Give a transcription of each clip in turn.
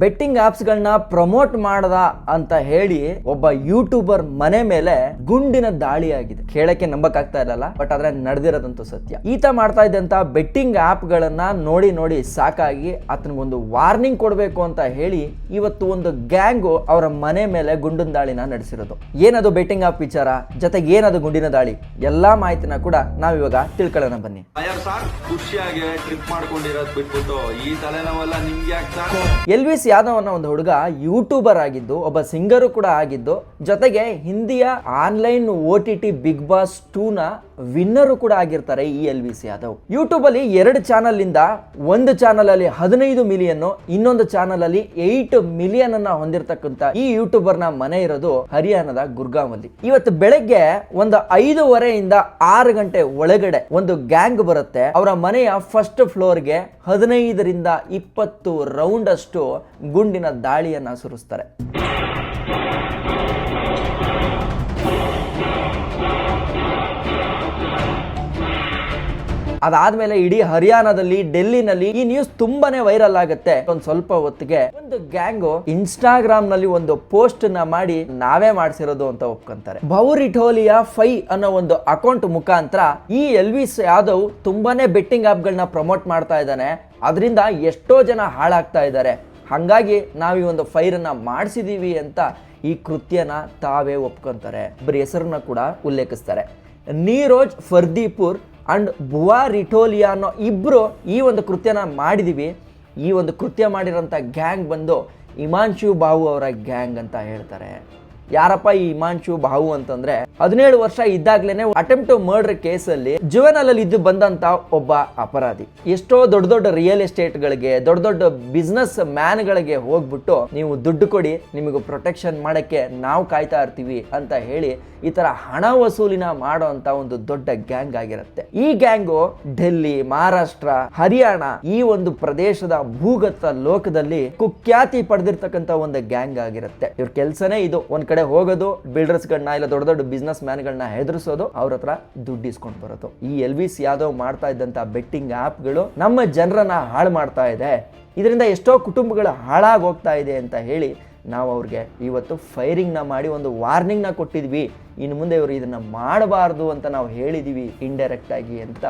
Betting ಆಪ್ಸ್ಗಳನ್ನ promote ಮಾಡದ ಅಂತ ಹೇಳಿ ಒಬ್ಬ ಯೂಟ್ಯೂಬರ್ ಮನೆ ಮೇಲೆ ಗುಂಡಿನ ದಾಳಿ ಆಗಿದೆ ಕೇಳಕ್ಕೆ ನಂಬಕ್ ಆಗ್ತಾ ಇರಲ್ಲ ಬಟ್ ಆದ್ರೆ ನಡೆದಿರೋದಂತೂ ಸತ್ಯ. ಈತ ಮಾಡ್ತಾ ಇದ್ದಂತ ಬೆಟ್ಟಿಂಗ್ ಗಳನ್ನ ನೋಡಿ ನೋಡಿ ಸಾಕಾಗಿ ಆತನಿಗೊಂದು ವಾರ್ನಿಂಗ್ ಕೊಡಬೇಕು ಅಂತ ಹೇಳಿ ಇವತ್ತು ಒಂದು ಗ್ಯಾಂಗು ಅವರ ಮನೆ ಮೇಲೆ ಗುಂಡಿನ ದಾಳಿನ ನಡೆಸಿರೋದು. ಏನದು ಬೆಟ್ಟಿಂಗ್ ಆಪ್ ವಿಚಾರ? ಜೊತೆಗೆ ಏನದು ಗುಂಡಿನ ದಾಳಿ? ಎಲ್ಲಾ ಮಾಹಿತಿನ ಕೂಡ ನಾವಿವಾಗ ತಿಳ್ಕೊಳ್ಳೋಣ ಬನ್ನಿ. ಖುಷಿಯಾಗಿ ಟ್ರಿಪ್ ಮಾಡ್ಕೊಂಡಿರೋದು ಬಿಟ್ಬಿಟ್ಟು ಈ ತಲೆನೋವೆಲ್ಲ ನಿಮ್ಗೆ ಎಲ್ವಿ ಎಲ್ವಿಸ್ ಯಾದವ್ ಅನ್ನೋ ಒಂದು ಹುಡುಗ ಯೂಟ್ಯೂಬರ್ ಆಗಿದ್ದು, ಒಬ್ಬ ಸಿಂಗರು ಕೂಡ ಆಗಿದ್ದು, ಜೊತೆಗೆ ಹಿಂದಿಯ online O T T Bigg Boss ಟೂನ winner ಕೂಡ ಆಗಿರ್ತಾರೆ ಈ ಸಿ ಯಾದವ್. ಯೂಟ್ಯೂಬ್ ಅಲ್ಲಿ ಎರಡು ಚಾನಲ್ ಇಂದ ಒಂದು ಚಾನಲ್ ಅಲ್ಲಿ ಹದಿನೈದು ಮಿಲಿಯನ್ ಇನ್ನೊಂದು ಚಾನಲ್ ಅಲ್ಲಿ ಏಟ್ ಮಿಲಿಯನ್ ಅನ್ನ ಹೊಂದಿರತಕ್ಕಂತ ಈ ಯೂಟ್ಯೂಬರ್ನ ಮನೆ ಇರೋದು ಹರಿಯಾಣದ ಗುರ್ಗಾಂವ್ ಅಲ್ಲಿ ಇವತ್ತು ಬೆಳಗ್ಗೆ ಒಂದು ಐದೂವರೆಯಿಂದ ಆರು ಗಂಟೆ ಒಳಗಡೆ ಒಂದು ಗ್ಯಾಂಗ್ ಬರುತ್ತೆ. ಅವರ ಮನೆಯ ಫಸ್ಟ್ ಫ್ಲೋರ್ಗೆ ಹದಿನೈದರಿಂದ ಇಪ್ಪತ್ತು ರೌಂಡ್ ಅಷ್ಟು ಗುಂಡಿನ ದಾಳಿಯನ್ನ ಸುರಿಸ್ತಾರೆ. ಅದಾದ್ಮೇಲೆ ಇಡೀ ಹರಿಯಾಣದಲ್ಲಿ, ಡೆಲ್ಲಿನಲ್ಲಿ ಈ ನ್ಯೂಸ್ ತುಂಬಾನೇ ವೈರಲ್ ಆಗುತ್ತೆ. ಒಂದ್ ಸ್ವಲ್ಪ ಹೊತ್ತಿಗೆ ಒಂದು ಗ್ಯಾಂಗು ಇನ್ಸ್ಟಾಗ್ರಾಮ್ನಲ್ಲಿ ಒಂದು ಪೋಸ್ಟ್ನ ಮಾಡಿ ನಾವೇ ಮಾಡ್ಸಿರೋದು ಅಂತ ಒಪ್ಕೊಂತಾರೆ. ಬೌರಿಠೋಲಿಯಾ ಫೈ ಅನ್ನೋ ಒಂದು ಅಕೌಂಟ್ ಮುಖಾಂತರ ಈ ಎಲ್ವಿಸ್ ಯಾದವ್ ತುಂಬಾನೇ ಬೆಟ್ಟಿಂಗ್ ಆಪ್ ಗಳನ್ನ ಪ್ರಮೋಟ್ ಮಾಡ್ತಾ ಇದ್ದಾನೆ. ಅದರಿಂದ ಎಷ್ಟೋ ಜನ ಹಾಳಾಗ್ತಾ ಇದ್ದಾರೆ. ಹಾಗಾಗಿ ನಾವು ಈ ಒಂದು ಫೈರನ್ನ ಮಾಡಿಸಿದೀವಿ ಅಂತ ಈ ಕೃತ್ಯನ ತಾವೇ ಒಪ್ಕೊಂತಾರೆ. ಬರೀ ಹೆಸರನ್ನ ಕೂಡ ಉಲ್ಲೇಖಿಸ್ತಾರೆ. ನೀರೋಜ್ ಫರ್ದೀಪುರ್ ಅಂಡ್ ಬುವಾ ರಿಟೋಲಿಯಾ ಅನ್ನೋ ಇಬ್ಬರು ಈ ಒಂದು ಕೃತ್ಯನ ಮಾಡಿದ್ದೀವಿ ಈ ಒಂದು ಕೃತ್ಯ ಮಾಡಿರೋಂಥ ಗ್ಯಾಂಗ್ ಬಂದು ಇಮಾನ್ಶು ಬಾವು ಅವರ ಗ್ಯಾಂಗ್ ಅಂತ ಹೇಳ್ತಾರೆ. ಯಾರಪ್ಪ ಈ ಹಿಮಾಂಶು ಬಾವು ಅಂತಂದ್ರೆ ಹದಿನೇಳು ವರ್ಷ ಇದ್ದಾಗ್ಲೇನೆ ಅಟೆಂಪ್ಟ್ ಮರ್ಡರ್ ಕೇಸಲ್ಲಿ ಜುವೆನಲ್ ಅಲ್ಲಿ ಇದ್ದು ಬಂದಂತ ಒಬ್ಬ ಅಪರಾಧಿ. ಎಷ್ಟೋ ದೊಡ್ಡ ದೊಡ್ಡ ರಿಯಲ್ ಎಸ್ಟೇಟ್ ಗಳಿಗೆ, ದೊಡ್ಡ ದೊಡ್ಡ ಬಿಸ್ನೆಸ್ ಮ್ಯಾನ್ ಗಳಿಗೆ ಹೋಗ್ಬಿಟ್ಟು ನೀವು ದುಡ್ಡು ಕೊಡಿ, ನಿಮಗೆ ಪ್ರೊಟೆಕ್ಷನ್ ಮಾಡಕ್ಕೆ ನಾವು ಕಾಯ್ತಾ ಇರ್ತೀವಿ ಅಂತ ಹೇಳಿ ಈ ತರ ಹಣ ವಸೂಲಿನ ಮಾಡೋ ಅಂತ ಒಂದು ದೊಡ್ಡ ಗ್ಯಾಂಗ್ ಆಗಿರುತ್ತೆ. ಈ ಗ್ಯಾಂಗು ಡೆಲ್ಲಿ, ಮಹಾರಾಷ್ಟ್ರ, ಹರಿಯಾಣ ಈ ಒಂದು ಪ್ರದೇಶದ ಭೂಗತ ಲೋಕದಲ್ಲಿ ಕುಖ್ಯಾತಿ ಪಡೆದಿರ್ತಕ್ಕಂಥ ಒಂದು ಗ್ಯಾಂಗ್ ಆಗಿರುತ್ತೆ. ಇವ್ರ ಕೆಲಸನೇ ಇದು. ಒಂದ್ ಹೋಗೋದು ಬಿಲ್ಡರ್ಸ್ಗಳನ್ನ ಇಲ್ಲ ದೊಡ್ಡ ದೊಡ್ಡ ಬಿಸ್ನೆಸ್ ಮ್ಯಾನ್ಗಳನ್ನ ಹೆದರಿಸೋದು, ಅವ್ರ ಹತ್ರ ದುಡ್ಡು ಇಸ್ಕೊಂಡು ಬರೋದು. ಈ ಎಲ್ ವಿಸ್ ಯಾದವ್ ಮಾಡ್ತಾ ಇದ್ದಂತ ಬೆಟ್ಟಿಂಗ್ ಆಪ್ಗಳು ನಮ್ಮ ಜನರನ್ನ ಹಾಳು ಮಾಡ್ತಾ ಇದೆ. ಇದರಿಂದ ಎಷ್ಟೋ ಕುಟುಂಬಗಳು ಹಾಳಾಗಿ ಹೋಗ್ತಾ ಇದೆ ಅಂತ ಹೇಳಿ ನಾವು ಅವ್ರಿಗೆ ಇವತ್ತು ಫೈರಿಂಗ್ನ ಮಾಡಿ ಒಂದು ವಾರ್ನಿಂಗ್ನ ಕೊಟ್ಟಿದ್ವಿ. ಇನ್ನು ಮುಂದೆ ಇವರು ಇದನ್ನ ಮಾಡಬಾರ್ದು ಅಂತ ನಾವು ಹೇಳಿದೀವಿ ಇಂಡೈರೆಕ್ಟ್ ಆಗಿ ಅಂತ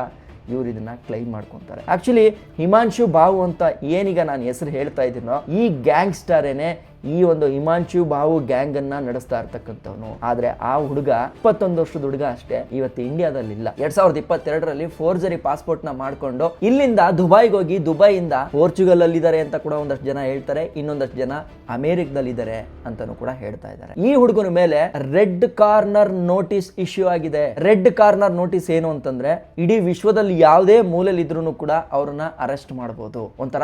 ಇವರು ಇದನ್ನ ಕ್ಲೈಮ್ ಮಾಡ್ಕೊತಾರೆ. ಆಕ್ಚುಲಿ ಹಿಮಾಂಶು ಬಾವು ಅಂತ ಏನೀಗ ನಾನು ಹೆಸರು ಹೇಳ್ತಾ ಇದ್ದೀನೋ, ಈ ಗ್ಯಾಂಗ್ಸ್ಟರೇನೆ ಈ ಒಂದು ಹಿಮಾಂಶು ಬಾವು ಗ್ಯಾಂಗ್ ಅನ್ನ ನಡೆಸ್ತಾ ಇರ್ತಕ್ಕಂಥವನು. ಆದ್ರೆ ಆ ಹುಡುಗ ಇಪ್ಪತ್ತೊಂದು ವರ್ಷದ ಹುಡುಗ ಅಷ್ಟೇ. ಇವತ್ತು ಇಂಡಿಯಾದಲ್ಲಿ ಇಲ್ಲ ಎರಡ್ ಸಾವಿರದ ಇಪ್ಪತ್ತೆರಡರಲ್ಲಿ ಫೋರ್ಜರಿ ಪಾಸ್ಪೋರ್ಟ್ನ ಮಾಡ್ಕೊಂಡು ಇಲ್ಲಿಂದ ದುಬೈಗೆ ಹೋಗಿ ದುಬೈಯಿಂದ ಪೋರ್ಚುಗಲ್ ಅಲ್ಲಿ ಇದ್ದಾರೆ ಅಂತ ಕೂಡ ಒಂದಷ್ಟು ಜನ ಹೇಳ್ತಾರೆ. ಇನ್ನೊಂದಷ್ಟು ಜನ ಅಮೆರಿಕದಲ್ಲಿ ಇದ್ದಾರೆ ಅಂತಾನು ಕೂಡ ಹೇಳ್ತಾ ಇದ್ದಾರೆ. ಈ ಹುಡುಗನ ಮೇಲೆ ರೆಡ್ ಕಾರ್ನರ್ ನೋಟಿಸ್ ಇಶ್ಯೂ ಆಗಿದೆ. ರೆಡ್ ಕಾರ್ನರ್ ನೋಟಿಸ್ ಏನು ಅಂತಂದ್ರೆ ಇಡೀ ವಿಶ್ವದಲ್ಲಿ ಯಾವುದೇ ಮೂಲೆಯಲ್ಲಿ ಇದ್ರೂ ಕೂಡ ಅವ್ರನ್ನ ಅರೆಸ್ಟ್ ಮಾಡಬಹುದು ಒಂಥರ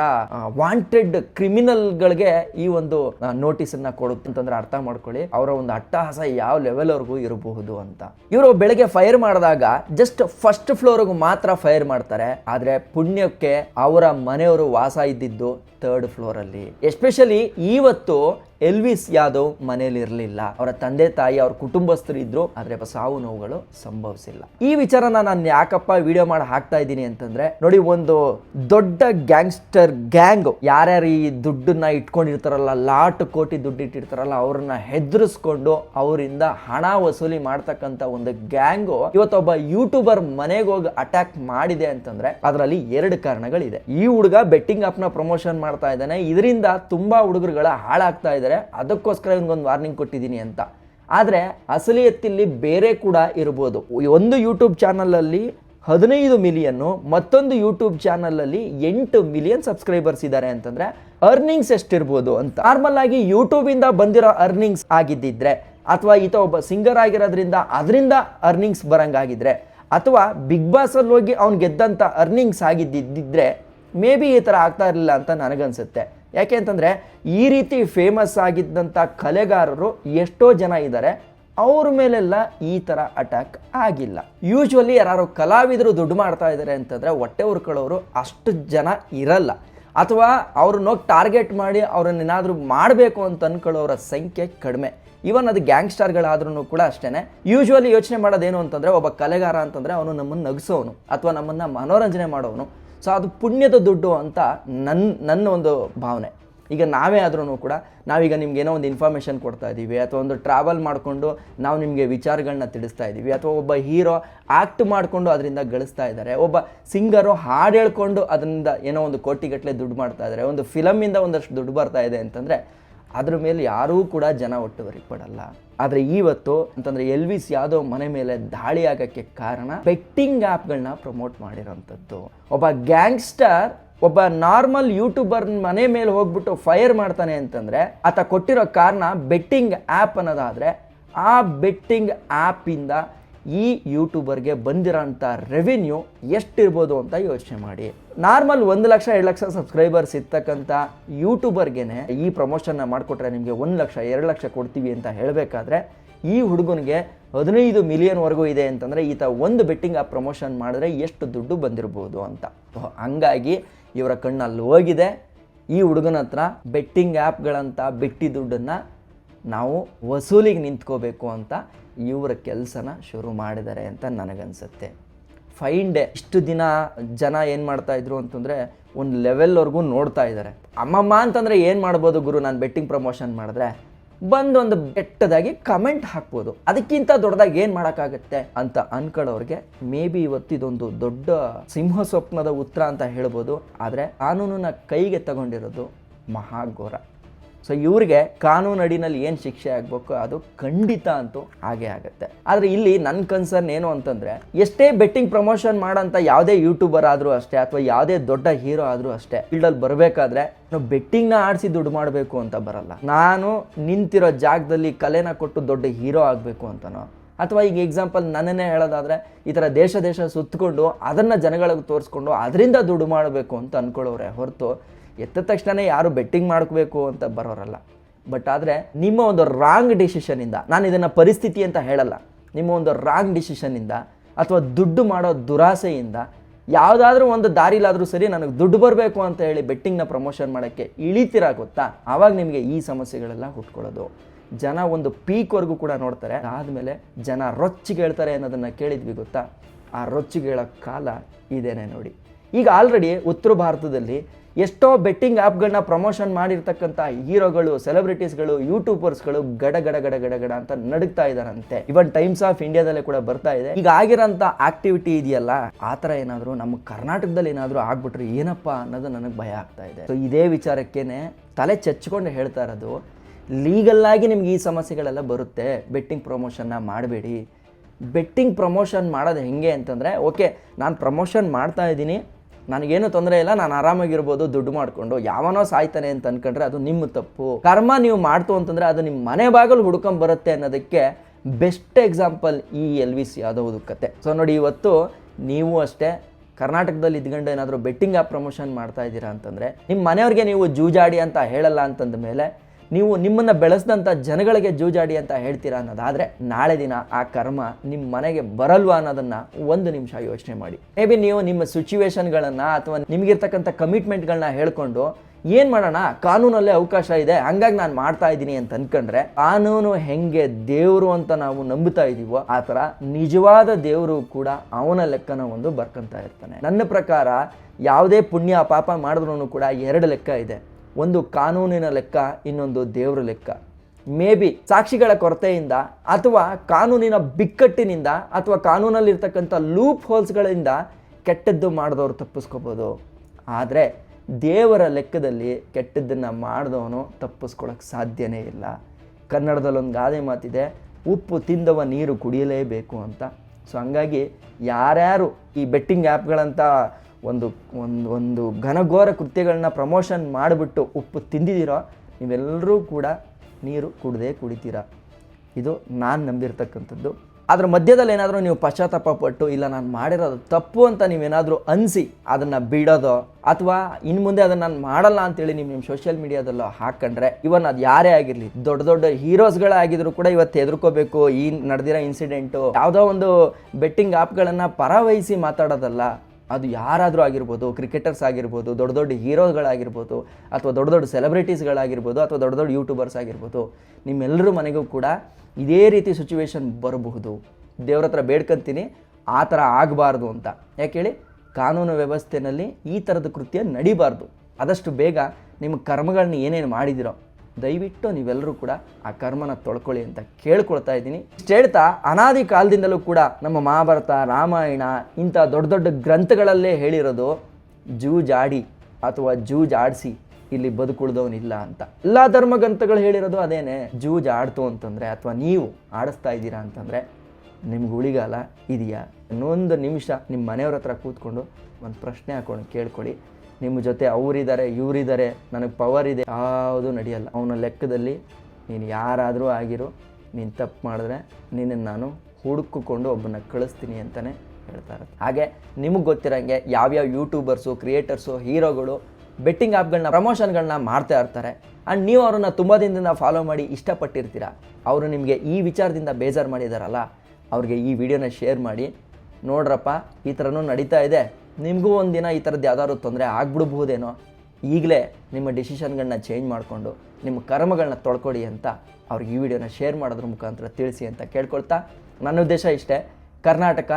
ವಾಂಟೆಡ್ ಕ್ರಿಮಿನಲ್ ಗಳಿಗೆ ಈ ಒಂದು ನೋಟಿಸ್ ಅನ್ನ ಕೊಡುತ್ತೆ ಅಂತಂದ್ರೆ ಅರ್ಥ ಮಾಡ್ಕೊಳ್ಳಿ. ಅವರ ಒಂದು ಅಟ್ಟಹಾಸ ಯಾವ ಲೆವೆಲ್ವರೆಗೂ ಇರಬಹುದು ಅಂತ. ಇವರು ಬೆಳಗ್ಗೆ ಫೈರ್ ಮಾಡಿದಾಗ ಜಸ್ಟ್ ಫಸ್ಟ್ ಫ್ಲೋರ್ಗೆ ಮಾತ್ರ ಫೈರ್ ಮಾಡ್ತಾರೆ. ಆದ್ರೆ ಪುಣ್ಯಕ್ಕೆ ಅವರ ಮನೆಯವರು ವಾಸ ಇದ್ದಿದ್ದು ಥರ್ಡ್ ಫ್ಲೋರ್ ಅಲ್ಲಿ. ಎಸ್ಪೆಷಲಿ ಇವತ್ತು ಎಲ್ವಿಸ್ ಯಾದವ್ ಮನೇಲಿ ಇರಲಿಲ್ಲ ಅವರ ತಂದೆ, ತಾಯಿ, ಅವ್ರ ಕುಟುಂಬಸ್ಥರು ಇದ್ರು, ಆದ್ರೆ ಸಾವು ನೋವುಗಳು ಸಂಭವಿಸಿಲ್ಲ. ಈ ವಿಚಾರನ ನಾನು ಯಾಕಪ್ಪ ವಿಡಿಯೋ ಮಾಡಿ ಹಾಕ್ತಾ ಇದ್ದೀನಿ ಅಂತಂದ್ರೆ, ನೋಡಿ ಒಂದು ದೊಡ್ಡ ಗ್ಯಾಂಗ್ಸ್ಟರ್ ಗ್ಯಾಂಗ್ ಯಾರ್ಯಾರು ಈ ದುಡ್ಡನ್ನ ಇಟ್ಕೊಂಡಿರ್ತಾರಲ್ಲ, ಲಾಟ್ ಕೋಟಿ ದುಡ್ಡು ಇಟ್ಟಿರ್ತಾರಲ್ಲ, ಅವ್ರನ್ನ ಹೆದರಿಸ್ಕೊಂಡು ಅವರಿಂದ ಹಣ ವಸೂಲಿ ಮಾಡ್ತಕ್ಕಂತ ಒಂದು ಗ್ಯಾಂಗು ಇವತ್ತೊಬ್ಬ ಯೂಟ್ಯೂಬರ್ ಮನೆಗೆ ಹೋಗಿ ಅಟ್ಯಾಕ್ ಮಾಡಿದೆ ಅಂತಂದ್ರೆ, ಅದರಲ್ಲಿ ಎರಡು ಕಾರಣಗಳಿದೆ. ಈ ಹುಡುಗ ಬೆಟ್ಟಿಂಗ್ ಆಪ್ನ ಪ್ರಮೋಷನ್ ಮಾಡ್ತಾ ಇದ್ದಾನೆ. ಇದರಿಂದ ತುಂಬಾ ಹುಡುಗರುಗಳ ಹಾಳಾಗ್ತಾ ಇದ್ದಾರೆ ಅದಕ್ಕೋಸ್ಕರ ಇವನಿಗೊಂದು ವಾರ್ನಿಂಗ್ ಕೊಟ್ಟಿದ್ದೀನಿ ಅಂತ. ಆದರೆ ಅಸಲಿಯತ್ತಿಲ್ಲಿ ಬೇರೆ ಕೂಡ ಇರ್ಬೋದು. ಒಂದು ಯೂಟ್ಯೂಬ್ ಚಾನಲಲ್ಲಿ ಹದಿನೈದು ಮಿಲಿಯನ್ನು, ಮತ್ತೊಂದು ಯೂಟ್ಯೂಬ್ ಚಾನಲಲ್ಲಿ ಎಂಟು ಮಿಲಿಯನ್ ಸಬ್ಸ್ಕ್ರೈಬರ್ಸ್ ಇದ್ದಾರೆ ಅಂತಂದರೆ ಅರ್ನಿಂಗ್ಸ್ ಎಷ್ಟಿರ್ಬೋದು ಅಂತ. ನಾರ್ಮಲ್ ಆಗಿ ಯೂಟ್ಯೂಬಿಂದ ಬಂದಿರೋ ಅರ್ನಿಂಗ್ಸ್ ಆಗಿದ್ದಿದ್ರೆ, ಅಥವಾ ಈತ ಒಬ್ಬ ಸಿಂಗರ್ ಆಗಿರೋದ್ರಿಂದ ಅದರಿಂದ ಅರ್ನಿಂಗ್ಸ್ ಬರಂಗಾಗಿದ್ರೆ, ಅಥವಾ ಬಿಗ್ ಬಾಸಲ್ಲಿ ಹೋಗಿ ಅವ್ನು ಗೆದ್ದಂಥ ಅರ್ನಿಂಗ್ಸ್ ಆಗಿದ್ದಿದ್ದರೆ ಮೇ ಬಿ ಈ ಥರ ಆಗ್ತಾ ಇರಲಿಲ್ಲ ಅಂತ ನನಗನ್ಸುತ್ತೆ. ಯಾಕೆ ಅಂತಂದರೆ ಈ ರೀತಿ ಫೇಮಸ್ ಆಗಿದ್ದಂಥ ಕಲೆಗಾರರು ಎಷ್ಟೋ ಜನ ಇದ್ದಾರೆ, ಅವ್ರ ಮೇಲೆಲ್ಲ ಈ ಥರ ಅಟ್ಯಾಕ್ ಆಗಿಲ್ಲ. ಯೂಶ್ವಲಿ ಯಾರು ಕಲಾವಿದರು ದುಡ್ಡು ಮಾಡ್ತಾ ಇದ್ದಾರೆ ಅಂತಂದರೆ ಹೊಟ್ಟೆ ಹುರ್ಕೊಳ್ಳೋರು ಅಷ್ಟು ಜನ ಇರಲ್ಲ. ಅಥವಾ ಅವ್ರನ್ನ ಹೋಗಿ ಟಾರ್ಗೆಟ್ ಮಾಡಿ ಅವ್ರನ್ನೇನಾದರೂ ಮಾಡಬೇಕು ಅಂತ ಅಂದ್ಕೊಳ್ಳೋರ ಸಂಖ್ಯೆ ಕಡಿಮೆ. ಇವನ್ ಅದು ಗ್ಯಾಂಗ್ಸ್ಟರ್ಗಳಾದ್ರೂ ಕೂಡ ಅಷ್ಟೇ ಯೂಶ್ವಲಿ ಯೋಚನೆ ಮಾಡೋದೇನು ಅಂತಂದರೆ ಒಬ್ಬ ಕಲೆಗಾರ ಅಂತಂದರೆ ಅವನು ನಮ್ಮನ್ನು ನಗಿಸೋನು, ಅಥವಾ ನಮ್ಮನ್ನು ಮನೋರಂಜನೆ ಮಾಡೋನು. ಸೊ ಅದು ಪುಣ್ಯದ ದುಡ್ಡು ಅಂತ ನನ್ನ ನನ್ನ ಒಂದು ಭಾವನೆ. ಈಗ ನಾವೇ ಆದ್ರೂ ಕೂಡ ನಾವೀಗ ನಿಮ್ಗೆ ಏನೋ ಒಂದು ಇನ್ಫಾರ್ಮೇಷನ್ ಕೊಡ್ತಾ ಇದ್ದೀವಿ ಅಥವಾ ಒಂದು ಟ್ರಾವೆಲ್ ಮಾಡಿಕೊಂಡು ನಾವು ನಿಮಗೆ ವಿಚಾರಗಳನ್ನ ತಿಳಿಸ್ತಾ ಇದ್ದೀವಿ ಅಥವಾ ಒಬ್ಬ ಹೀರೋ ಆ್ಯಕ್ಟ್ ಮಾಡಿಕೊಂಡು ಅದರಿಂದ ಗಳಿಸ್ತಾ ಇದ್ದಾರೆ, ಒಬ್ಬ ಸಿಂಗರು ಹಾಡು ಹೇಳ್ಕೊಂಡು ಅದರಿಂದ ಏನೋ ಒಂದು ಕೋಟಿಗಟ್ಟಲೆ ದುಡ್ಡು ಮಾಡ್ತಾ ಇದ್ದಾರೆ, ಒಂದು ಫಿಲಮಿಂದ ಒಂದಷ್ಟು ದುಡ್ಡು ಬರ್ತಾ ಇದೆ ಅಂತಂದರೆ ಅದ್ರ ಮೇಲೆ ಯಾರೂ ಕೂಡ ಜನ ಒಟ್ಟುವರಿ ಪಡಲ್ಲ. ಆದರೆ ಇವತ್ತು ಅಂತಂದರೆ ಎಲ್ವಿಸ್ ಯಾದವ್ ಮನೆ ಮೇಲೆ ದಾಳಿ ಆಗೋಕ್ಕೆ ಕಾರಣ ಬೆಟ್ಟಿಂಗ್ ಆ್ಯಪ್ಗಳನ್ನ ಪ್ರಮೋಟ್ ಮಾಡಿರೋಂಥದ್ದು. ಒಬ್ಬ ಗ್ಯಾಂಗ್ಸ್ಟರ್, ಒಬ್ಬ ನಾರ್ಮಲ್ ಯೂಟ್ಯೂಬರ್ ಮನೆ ಮೇಲೆ ಹೋಗ್ಬಿಟ್ಟು ಫೈರ್ ಮಾಡ್ತಾನೆ ಅಂತಂದರೆ ಆತ ಕೊಟ್ಟಿರೋ ಕಾರಣ ಬೆಟ್ಟಿಂಗ್ ಆ್ಯಪ್ ಅನ್ನೋದಾದರೆ ಆ ಬೆಟ್ಟಿಂಗ್ ಆ್ಯಪಿಂದ ಈ ಯೂಟ್ಯೂಬರ್ಗೆ ಬಂದಿರೋಂಥ ರೆವಿನ್ಯೂ ಎಷ್ಟಿರ್ಬೋದು ಅಂತ ಯೋಚನೆ ಮಾಡಿ. ನಾರ್ಮಲ್ ಒಂದು ಲಕ್ಷ, ಎರಡು ಲಕ್ಷ ಸಬ್ಸ್ಕ್ರೈಬರ್ಸ್ ಇರ್ತಕ್ಕಂಥ ಯೂಟ್ಯೂಬರ್ಗೆನೆ ಈ ಪ್ರಮೋಷನ್ನ ಮಾಡಿಕೊಟ್ರೆ ನಿಮಗೆ ಒಂದು ಲಕ್ಷ, ಎರಡು ಲಕ್ಷ ಕೊಡ್ತೀವಿ ಅಂತ ಹೇಳಬೇಕಾದ್ರೆ, ಈ ಹುಡುಗನಿಗೆ ಹದಿನೈದು ಮಿಲಿಯನ್ವರೆಗೂ ಇದೆ ಅಂತಂದರೆ ಈತ ಒಂದು ಬೆಟ್ಟಿಂಗ್ ಆ ಪ್ರಮೋಷನ್ ಮಾಡಿದ್ರೆ ಎಷ್ಟು ದುಡ್ಡು ಬಂದಿರ್ಬೋದು ಅಂತ. ಹಂಗಾಗಿ ಇವರ ಕಣ್ಣಲ್ಲಿ ಹೋಗಿದೆ. ಈ ಹುಡುಗನ ಹತ್ರ ಬೆಟ್ಟಿಂಗ್ ಆ್ಯಪ್ಗಳಂತ ಬೆಟ್ಟಿ ದುಡ್ಡನ್ನು ನಾವು ವಸೂಲಿಗೆ ನಿಂತ್ಕೋಬೇಕು ಅಂತ ಇವರ ಕೆಲಸನ ಶುರು ಮಾಡಿದ್ದಾರೆ ಅಂತ ನನಗನ್ಸುತ್ತೆ. ಫೈನ್ ಡೇ ಇಷ್ಟು ದಿನ ಜನ ಏನು ಮಾಡ್ತಾ ಇದ್ರು ಅಂತಂದರೆ ಒಂದು ಲೆವೆಲ್ವರೆಗೂ ನೋಡ್ತಾ ಇದ್ದಾರೆ ಅಮ್ಮಮ್ಮ ಅಂತಂದರೆ ಏನು ಮಾಡ್ಬೋದು ಗುರು, ನಾನು ಬೆಟ್ಟಿಂಗ್ ಪ್ರಮೋಷನ್ ಮಾಡಿದ್ರೆ? ಬಂದೊಂದು ಬೆಟ್ಟದಾಗಿ ಕಮೆಂಟ್ ಹಾಕ್ಬೋದು. ಅದಕ್ಕಿಂತ ದೊಡ್ಡದಾಗಿ ಏನು ಮಾಡೋಕ್ಕಾಗತ್ತೆ ಅಂತ ಅನ್ಕೊಳ್ಳೋರಿಗೆ ಮೇ ಬಿ ಇವತ್ತು ಇದೊಂದು ದೊಡ್ಡ ಸಿಂಹ ಸ್ವಪ್ನದ ಉತ್ತರ ಅಂತ ಹೇಳ್ಬೋದು. ಆದರೆ ಕಾನೂನನ್ನ ಕೈಗೆ ತಗೊಂಡಿರೋದು ಮಹಾಘೋರ. ಸೊ ಇವ್ರಿಗೆ ಕಾನೂನು ಅಡಿನಲ್ಲಿ ಏನು ಶಿಕ್ಷೆ ಆಗಬೇಕು ಅದು ಖಂಡಿತ ಅಂತೂ ಹಾಗೆ ಆಗುತ್ತೆ. ಆದರೆ ಇಲ್ಲಿ ನನ್ನ ಕನ್ಸರ್ನ್ ಏನು ಅಂತಂದರೆ, ಎಷ್ಟೇ ಬೆಟ್ಟಿಂಗ್ ಪ್ರಮೋಷನ್ ಮಾಡೋಂಥ ಯಾವುದೇ ಯೂಟ್ಯೂಬರ್ ಆದರೂ ಅಷ್ಟೇ ಅಥವಾ ಯಾವುದೇ ದೊಡ್ಡ ಹೀರೋ ಆದರೂ ಅಷ್ಟೇ ಫೀಲ್ಡಲ್ಲಿ ಬರಬೇಕಾದ್ರೆ ನಾವು ಬೆಟ್ಟಿಂಗ್ನ ಆಡಿಸಿ ದುಡ್ಡು ಮಾಡಬೇಕು ಅಂತ ಬರಲ್ಲ. ನಾನು ನಿಂತಿರೋ ಜಾಗದಲ್ಲಿ ಕಲೆನ ಕೊಟ್ಟು ದೊಡ್ಡ ಹೀರೋ ಆಗಬೇಕು ಅಂತನೋ, ಅಥವಾ ಈಗ ಎಕ್ಸಾಂಪಲ್ ನನ್ನನ್ನೇ ಹೇಳೋದಾದರೆ, ಈ ಥರ ದೇಶ ದೇಶ ಸುತ್ತಕೊಂಡು ಅದನ್ನು ಜನಗಳಿಗೆ ತೋರಿಸ್ಕೊಂಡು ಅದರಿಂದ ದುಡ್ಡು ಮಾಡಬೇಕು ಅಂತ ಅಂದ್ಕೊಳ್ಳೋರೆ ಹೊರತು ಎತ್ತ ತಕ್ಷಣ ಯಾರು ಬೆಟ್ಟಿಂಗ್ ಮಾಡ್ಕೋಬೇಕು ಅಂತ ಬರೋರಲ್ಲ. ಬಟ್ ಆದರೆ ನಿಮ್ಮ ಒಂದು ರಾಂಗ್ ಡಿಸಿಷನಿಂದ ನಾನು ಇದನ್ನು ಪರಿಸ್ಥಿತಿ ಅಂತ ಹೇಳಲ್ಲ. ನಿಮ್ಮ ಒಂದು ರಾಂಗ್ ಡಿಸಿಷನಿಂದ ಅಥವಾ ದುಡ್ಡು ಮಾಡೋ ದುರಾಸೆಯಿಂದ ಯಾವುದಾದ್ರೂ ಒಂದು ದಾರಿಲಾದರೂ ಸರಿ ನನಗೆ ದುಡ್ಡು ಬರಬೇಕು ಅಂತ ಹೇಳಿ ಬೆಟ್ಟಿಂಗ್ನ ಪ್ರಮೋಷನ್ ಮಾಡೋಕ್ಕೆ ಇಳಿತೀರಾ ಗೊತ್ತಾ? ಆವಾಗ ನಿಮಗೆ ಈ ಸಮಸ್ಯೆಗಳೆಲ್ಲ ಹುಟ್ಕೊಳ್ಳೋದು. ಜನ ಒಂದು ಪೀಕ್ವರೆಗೂ ಕೂಡ ನೋಡ್ತಾರೆ. ಆದಮೇಲೆ ಜನ ರೊಚ್ಚಿಗೆ ಹೇಳ್ತಾರೆ ಅನ್ನೋದನ್ನು ಕೇಳಿದ್ವಿ ಗೊತ್ತಾ? ಆ ರೊಚ್ಚಿಗೆ ಹೇಳೋ ಕಾಲ ಇದೇನೆ ನೋಡಿ. ಈಗ ಆಲ್ರೆಡಿ ಉತ್ತರ ಭಾರತದಲ್ಲಿ ಎಷ್ಟೋ ಬೆಟ್ಟಿಂಗ್ ಆ್ಯಪ್ಗಳನ್ನ ಪ್ರಮೋಷನ್ ಮಾಡಿರ್ತಕ್ಕಂಥ ಹೀರೋಗಳು ಸೆಲೆಬ್ರಿಟೀಸ್ಗಳು ಯೂಟ್ಯೂಬರ್ಸ್ಗಳು ಗಡ ಗಡ ಗಡ ಗಡ ಗಡ ಅಂತ ನಡುಗ್ತಾ ಇದಾರಂತೆ ಇವನ್ ಟೈಮ್ಸ್ ಆಫ್ ಇಂಡಿಯಾದಲ್ಲೇ ಕೂಡ ಬರ್ತಾ ಇದೆ. ಈಗ ಆಗಿರೋಂಥ ಆಕ್ಟಿವಿಟಿ ಇದೆಯಲ್ಲ, ಆ ಥರ ಏನಾದರೂ ನಮ್ಮ ಕರ್ನಾಟಕದಲ್ಲಿ ಏನಾದರೂ ಆಗ್ಬಿಟ್ರೆ ಏನಪ್ಪ ಅನ್ನೋದು ನನಗೆ ಭಯ ಆಗ್ತಾ ಇದೆ. ಸೊ ಇದೇ ವಿಚಾರಕ್ಕೇನೆ ತಲೆ ಚಚ್ಕೊಂಡು ಹೇಳ್ತಾ ಇರೋದು ಲೀಗಲ್ಲಾಗಿ ನಿಮ್ಗೆ ಈ ಸಮಸ್ಯೆಗಳೆಲ್ಲ ಬರುತ್ತೆ ಬೆಟ್ಟಿಂಗ್ ಪ್ರಮೋಷನ್ನ ಮಾಡಬೇಡಿ. ಬೆಟ್ಟಿಂಗ್ ಪ್ರಮೋಷನ್ ಮಾಡೋದು ಹೆಂಗೆ ಅಂತಂದರೆ ಓಕೆ ನಾನು ಪ್ರಮೋಷನ್ ಮಾಡ್ತಾ ಇದ್ದೀನಿ ನನಗೇನು ತೊಂದರೆ ಇಲ್ಲ, ನಾನು ಆರಾಮಾಗಿರ್ಬೋದು, ದುಡ್ಡು ಮಾಡಿಕೊಂಡು, ಯಾವನೋ ಸಾಯ್ತಾನೆ ಅಂತ ಅನ್ಕೊಂಡ್ರೆ ಅದು ನಿಮ್ಮ ತಪ್ಪು. ಕರ್ಮ ನೀವು ಮಾಡ್ತು ಅಂತಂದರೆ ಅದು ನಿಮ್ಮ ಮನೆ ಬಾಗಿಲು ಹುಡ್ಕೊಂಡ್ ಬರುತ್ತೆ ಅನ್ನೋದಕ್ಕೆ ಬೆಸ್ಟ್ ಎಕ್ಸಾಂಪಲ್ ಈ ಎಲ್ ವಿ ಸಿ ಯಾದವ್ದು ಕತೆ ಸೊ ನೋಡಿ, ಇವತ್ತು ನೀವು ಅಷ್ಟೇ ಕರ್ನಾಟಕದಲ್ಲಿ ಇದ್ಕೊಂಡು ಏನಾದರೂ ಬೆಟ್ಟಿಂಗ್ ಆ ಪ್ರಮೋಷನ್ ಮಾಡ್ತಾ ಇದ್ದೀರಾ ಅಂತಂದರೆ, ನಿಮ್ಮ ಮನೆಯವ್ರಿಗೆ ನೀವು ಜೂಜಾಡಿ ಅಂತ ಹೇಳಲ್ಲ ಅಂತಂದ ಮೇಲೆ ನೀವು ನಿಮ್ಮನ್ನು ಬೆಳೆಸಿದಂಥ ಜನಗಳಿಗೆ ಜೂಜಾಡಿ ಅಂತ ಹೇಳ್ತೀರಾ ಅನ್ನೋದಾದರೆ, ನಾಳೆ ದಿನ ಆ ಕರ್ಮ ನಿಮ್ಮ ಮನೆಗೆ ಬರಲ್ವಾ ಅನ್ನೋದನ್ನು ಒಂದು ನಿಮಿಷ ಯೋಚನೆ ಮಾಡಿ. ಮೇ ಬಿ ನೀವು ನಿಮ್ಮ ಸಿಚುವೇಶನ್ಗಳನ್ನು ಅಥವಾ ನಿಮಗಿರ್ತಕ್ಕಂಥ ಕಮಿಟ್ಮೆಂಟ್ಗಳನ್ನ ಹೇಳ್ಕೊಂಡು, ಏನು ಮಾಡೋಣ? ಕಾನೂನಲ್ಲೇ ಅವಕಾಶ ಇದೆ, ಹಂಗಾಗಿ ನಾನು ಮಾಡ್ತಾ ಇದ್ದೀನಿ ಅಂತ ಅಂದ್ಕೊಂಡ್ರೆ ಕಾನೂನು ಹೆಂಗೆ ದೇವರು ಅಂತ ನಾವು ನಂಬುತ್ತಾ ಇದ್ದೀವೋ ಆ ಥರ ನಿಜವಾದ ದೇವರು ಕೂಡ ಅವನ ಲೆಕ್ಕನ ಒಂದು ಬರ್ಕಂತ ಇರ್ತಾನೆ. ನನ್ನ ಪ್ರಕಾರ, ಯಾವುದೇ ಪುಣ್ಯ ಪಾಪ ಮಾಡಿದ್ರು ಕೂಡ ಎರಡು ಲೆಕ್ಕ ಇದೆ. ಒಂದು ಕಾನೂನಿನ ಲೆಕ್ಕ, ಇನ್ನೊಂದು ದೇವರ ಲೆಕ್ಕ. ಮೇ ಬಿ ಸಾಕ್ಷಿಗಳ ಕೊರತೆಯಿಂದ ಅಥವಾ ಕಾನೂನಿನ ಬಿಕ್ಕಟ್ಟಿನಿಂದ ಅಥವಾ ಕಾನೂನಲ್ಲಿರ್ತಕ್ಕಂಥ ಲೂಪ್ ಹೋಲ್ಸ್ಗಳಿಂದ ಕೆಟ್ಟದ್ದು ಮಾಡಿದವರು ತಪ್ಪಿಸ್ಕೋಬೋದು. ಆದರೆ ದೇವರ ಲೆಕ್ಕದಲ್ಲಿ ಕೆಟ್ಟದ್ದನ್ನು ಮಾಡಿದವನು ತಪ್ಪಿಸ್ಕೊಳಕ್ಕೆ ಸಾಧ್ಯನೇ ಇಲ್ಲ. ಕನ್ನಡದಲ್ಲಿ ಒಂದು ಗಾದೆ ಮಾತಿದೆ, ಉಪ್ಪು ತಿಂದವ ನೀರು ಕುಡಿಯಲೇಬೇಕು ಅಂತ. ಸೊ ಹಂಗಾಗಿ ಯಾರ್ಯಾರು ಈ ಬೆಟ್ಟಿಂಗ್ ಆ್ಯಪ್ಗಳಂತ ಒಂದು ಒಂದು ಒಂದು ಘನಘೋರ ಕೃತ್ಯಗಳನ್ನ ಪ್ರಮೋಷನ್ ಮಾಡಿಬಿಟ್ಟು ಉಪ್ಪು ತಿಂದಿದ್ದೀರೋ ನೀವೆಲ್ಲರೂ ಕೂಡ ನೀರು ಕುಡದೇ ಕುಡಿತೀರ? ಇದು ನಾನು ನಂಬಿರ್ತಕ್ಕಂಥದ್ದು. ಅದರ ಮಧ್ಯದಲ್ಲಿ ಏನಾದರೂ ನೀವು ಪಶ್ಚಾತ್ತಾಪ ಪಟ್ಟು, ಇಲ್ಲ ನಾನು ಮಾಡಿರೋದು ತಪ್ಪು ಅಂತ ನೀವೇನಾದರೂ ಅನಿಸಿ, ಅದನ್ನು ಬಿಡೋದೋ, ಅಥವಾ ಇನ್ನು ಮುಂದೆ ಅದನ್ನು ನಾನು ಮಾಡಲ್ಲ ಅಂತೇಳಿ ನೀವು ನಿಮ್ಮ ಸೋಷಿಯಲ್ ಮೀಡಿಯಾದಲ್ಲೋ ಹಾಕೊಂಡ್ರೆ, ಇವನ್ ಅದು ಯಾರೇ ಆಗಿರಲಿ, ದೊಡ್ಡ ದೊಡ್ಡ ಹೀರೋಸ್ಗಳಾಗಿದ್ರು ಕೂಡ ಇವತ್ತು ಹೆದರ್ಕೋಬೇಕು, ಈ ನಡೆದಿರೋ ಇನ್ಸಿಡೆಂಟು ಯಾವುದೋ ಒಂದು ಬೆಟ್ಟಿಂಗ್ ಆ್ಯಪ್ಗಳನ್ನು ಪರವಹಿಸಿ ಮಾತಾಡೋದಲ್ಲ ಅದು ಯಾರಾದರೂ ಆಗಿರ್ಬೋದು ಕ್ರಿಕೆಟರ್ಸ್ ಆಗಿರ್ಬೋದು, ದೊಡ್ಡ ದೊಡ್ಡ ಹೀರೋಗಳಾಗಿರ್ಬೋದು ಅಥವಾ ದೊಡ್ಡ ದೊಡ್ಡ ಸೆಲೆಬ್ರಿಟೀಸ್ಗಳಾಗಿರ್ಬೋದು ಅಥವಾ ದೊಡ್ಡ ದೊಡ್ಡ ಯೂಟ್ಯೂಬರ್ಸ್ ಆಗಿರ್ಬೋದು, ನಿಮ್ಮೆಲ್ಲರ ಮನೆಗೂ ಕೂಡ ಇದೇ ರೀತಿ ಸಿಚುವೇಶನ್ ಬರಬಹುದು. ದೇವ್ರ ಹತ್ರ ಬೇಡ್ಕೊಂತೀನಿ, ಆ ಥರ ಆಗಬಾರ್ದು ಅಂತ. ಯಾಕೆ ಹೇಳಿ ಕಾನೂನು ವ್ಯವಸ್ಥೆಯಲ್ಲಿ ಈ ಥರದ ಕೃತ್ಯ ನಡಿಬಾರ್ದು. ಆದಷ್ಟು ಬೇಗ ನಿಮ್ಮ ಕರ್ಮಗಳನ್ನ ಏನೇನು ಮಾಡಿದಿರೋ ದಯವಿಟ್ಟು ನೀವೆಲ್ಲರೂ ಕೂಡ ಆ ಕರ್ಮನ ತೊಳ್ಕೊಳ್ಳಿ ಅಂತ ಕೇಳ್ಕೊಳ್ತಾ ಇದ್ದೀನಿ. ಹೇಳ್ತಾ ಅನಾದಿ ಕಾಲದಿಂದಲೂ ಕೂಡ ನಮ್ಮ ಮಹಾಭಾರತ, ರಾಮಾಯಣ ಇಂಥ ದೊಡ್ಡ ದೊಡ್ಡ ಗ್ರಂಥಗಳಲ್ಲೇ ಹೇಳಿರೋದು ಜೂಜಾಡಿ ಅಥವಾ ಜೂಜಾಡಿಸಿ. ಇಲ್ಲಿ ಬದುಕುಳಿದವನಿಲ್ಲ ಅಂತ. ಎಲ್ಲ ಧರ್ಮ ಗ್ರಂಥಗಳು ಹೇಳಿರೋದು ಅದೇನೆ. ಜೂಜ್ ಆಡ್ತು ಅಂತಂದರೆ ಅಥವಾ ನೀವು ಆಡಿಸ್ತಾ ಇದ್ದೀರಾ ಅಂತಂದರೆ ನಿಮ್ಗೆ ಉಳಿಗಾಲ ಇದೆಯಾ? ಇನ್ನೊಂದು ನಿಮಿಷ ನಿಮ್ಮ ಮನೆಯವ್ರ ಹತ್ರ ಕೂತ್ಕೊಂಡು ಒಂದು ಪ್ರಶ್ನೆ ಹಾಕೊಂಡು ಕೇಳ್ಕೊಳ್ಳಿ. ನಿಮ್ಮ ಜೊತೆ ಅವರಿದ್ದಾರೆ, ಇವರಿದ್ದಾರೆ, ನನಗೆ ಪವರ್ ಇದೆ. ಯಾವುದು ನಡೆಯಲ್ಲ. ಅವನ ಲೆಕ್ಕದಲ್ಲಿ ನೀನು ಯಾರಾದರೂ ಆಗಿರೋ, ನೀನು ತಪ್ಪು ಮಾಡಿದ್ರೆ ನಿನ್ನನ್ನು ನಾನು ಹುಡುಕಿಕೊಂಡು ಒಬ್ಬನ ಕಳಿಸ್ತೀನಿ ಅಂತಲೇ ಹೇಳ್ತಾ ಇರೋದು. ಹಾಗೆ ನಿಮಗೆ ಗೊತ್ತಿರೋಂಗೆ ಯಾವ್ಯಾವ ಯೂಟ್ಯೂಬರ್ಸು ಕ್ರಿಯೇಟರ್ಸು ಹೀರೋಗಳು ಬೆಟ್ಟಿಂಗ್ ಆ್ಯಪ್ಗಳನ್ನ ಪ್ರಮೋಷನ್ಗಳನ್ನ ಮಾಡ್ತಾ ಇರ್ತಾರೆ. ಆ್ಯಂಡ್ ನೀವು ಅವ್ರನ್ನ ತುಂಬ ದಿನದಿಂದ ಫಾಲೋ ಮಾಡಿ ಇಷ್ಟಪಟ್ಟಿರ್ತೀರ? ಅವರು ನಿಮಗೆ ಈ ವಿಚಾರದಿಂದ ಬೇಜಾರು ಮಾಡಿದಾರಲ್ಲ, ಅವ್ರಿಗೆ ಈ ವಿಡಿಯೋನ ಶೇರ್ ಮಾಡಿ, ನೋಡ್ರಪ್ಪ, ಈ ಥರನೂ ನಡೀತಾ ಇದೆ. ನಿಮಗೂ ಒಂದು ದಿನ ಈ ಥರದ್ದು ಯಾವ್ದಾದ್ರು ತೊಂದರೆ ಆಗ್ಬಿಡ್ಬಹುದೇನೋ, ಈಗಲೇ ನಿಮ್ಮ ಡಿಸಿಷನ್ಗಳನ್ನ ಚೇಂಜ್ ಮಾಡಿಕೊಂಡು, ನಿಮ್ಮ ಕರ್ಮಗಳನ್ನ ತೊಳ್ಕೊಡಿ ಅಂತ ಅವ್ರಿಗೆ ಈ ವಿಡಿಯೋನ ಶೇರ್ ಮಾಡೋದ್ರ ಮುಖಾಂತರ ತಿಳಿಸಿ ಅಂತ ಕೇಳ್ಕೊಳ್ತಾ, ನನ್ನ ಉದ್ದೇಶ ಇಷ್ಟೇ, ಕರ್ನಾಟಕ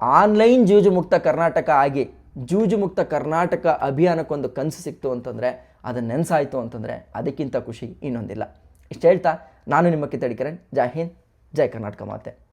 ಆನ್ಲೈನ್ ಜೂಜು ಮುಕ್ತ ಕರ್ನಾಟಕ ಆಗಿ, ಜೂಜು ಮುಕ್ತ ಕರ್ನಾಟಕ ಅಭಿಯಾನಕ್ಕೊಂದು ಕನಸು ಸಿಕ್ತು ಅಂತಂದರೆ ಅದು ನೆನೆಸಾಯಿತು ಅಂತಂದರೆ ಅದಕ್ಕಿಂತ ಖುಷಿ ಇನ್ನೊಂದಿಲ್ಲ. ಇಷ್ಟು ಹೇಳ್ತಾ, ನಾನು ನಿಮ್ಮ ಕಿತ್ತಡಿ ಕಿರಣ್, ಜೈ ಜೈ ಕರ್ನಾಟಕ ಮಾತೆ.